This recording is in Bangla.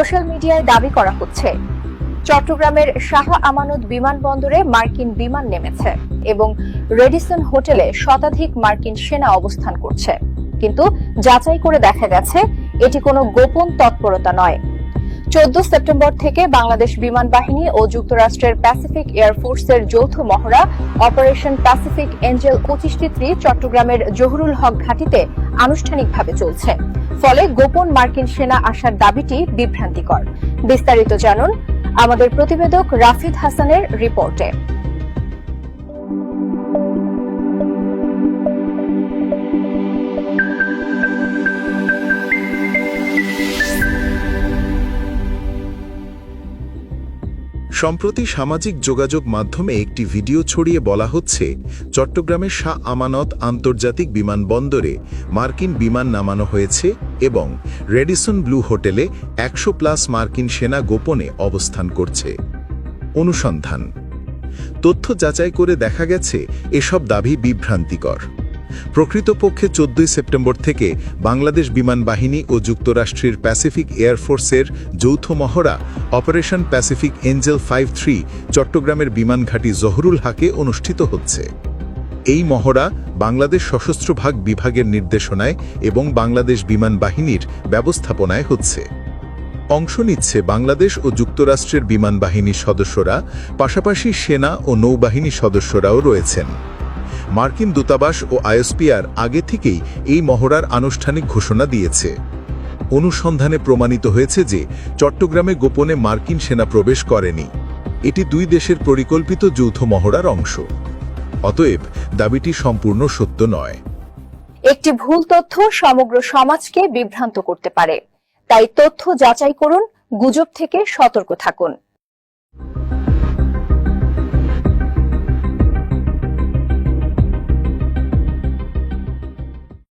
সোশ্যাল মিডিয়ায় দাবি করা হচ্ছে। চট্টগ্রামের শাহ আমানত বিমানবন্দরে মার্কিন বিমান নেমেছে এবং রেডিসন হোটেলে শতাধিক মার্কিন সেনা অবস্থান করছে। কিন্তু যাচাই করে দেখা গেছে, এটি কোনো গোপন তৎপরতা নয়। চোদ্দ সেপ্টেম্বর থেকে বাংলাদেশ বিমান বাহিনী ও যুক্তরাষ্ট্রের প্যাসিফিক এয়ারফোর্সের যৌথ মহড়া অপারেশন প্যাসিফিক এঞ্জেল পঁচিশটি চট্টগ্রামের জহুরুল হক ঘাটিতে আনুষ্ঠানিকভাবে চলছে। ফলে গোপন মার্কিন সেনা আসার দাবিটি বিভ্রান্তিকর। বিস্তারিত জানুন আমাদের প্রতিবেদক রাফিদ হাসানের রিপোর্টে। সম্প্রতি সামাজিক যোগাযোগ মাধ্যমে একটি ভিডিও ছড়িয়ে বলা হচ্ছে, চট্টগ্রামের শাহ আমানত আন্তর্জাতিক বিমানবন্দরে মার্কিন বিমান নামানো হয়েছে এবং রেডিসন ব্লু হোটেলে একশো প্লাস মার্কিন সেনা গোপনে অবস্থান করছে। অনুসন্ধান। তথ্য যাচাই করে দেখা গেছে, এসব দাবি বিভ্রান্তিকর। প্রকৃতপক্ষে চোদ্দই সেপ্টেম্বর থেকে বাংলাদেশ বিমান বাহিনী ও যুক্তরাষ্ট্রের প্যাসিফিক এয়ারফোর্সের যৌথ মহড়া operation Pacific Angel five three চট্টগ্রামের বিমান ঘাঁটি জহরুল হাকে অনুষ্ঠিত হচ্ছে। এই মহড়া বাংলাদেশ সশস্ত্র ভাগ বিভাগের নির্দেশনায় এবং বাংলাদেশ বিমান বাহিনীর ব্যবস্থাপনায় হচ্ছে। অংশ নিচ্ছে বাংলাদেশ ও যুক্তরাষ্ট্রের বিমান বাহিনীর সদস্যরা, পাশাপাশি সেনা ও নৌবাহিনী সদস্যরাও রয়েছেন। মার্কিন দূতাবাস ও আইএসপিআর আগে থেকেই এই মহড়ার আনুষ্ঠানিক ঘোষণা দিয়েছে। অনুসন্ধানে প্রমাণিত হয়েছে যে চট্টগ্রামে গোপনে মার্কিন সেনা প্রবেশ করেনি। এটি দুই দেশের পরিকল্পিত যৌথ মহড়ার অংশ। অতএব দাবিটি সম্পূর্ণ সত্য নয়। একটি ভুল তথ্য সমগ্র সমাজকে বিভ্রান্ত করতে পারে। তাই তথ্য যাচাই করুন, গুজব থেকে সতর্ক থাকুন।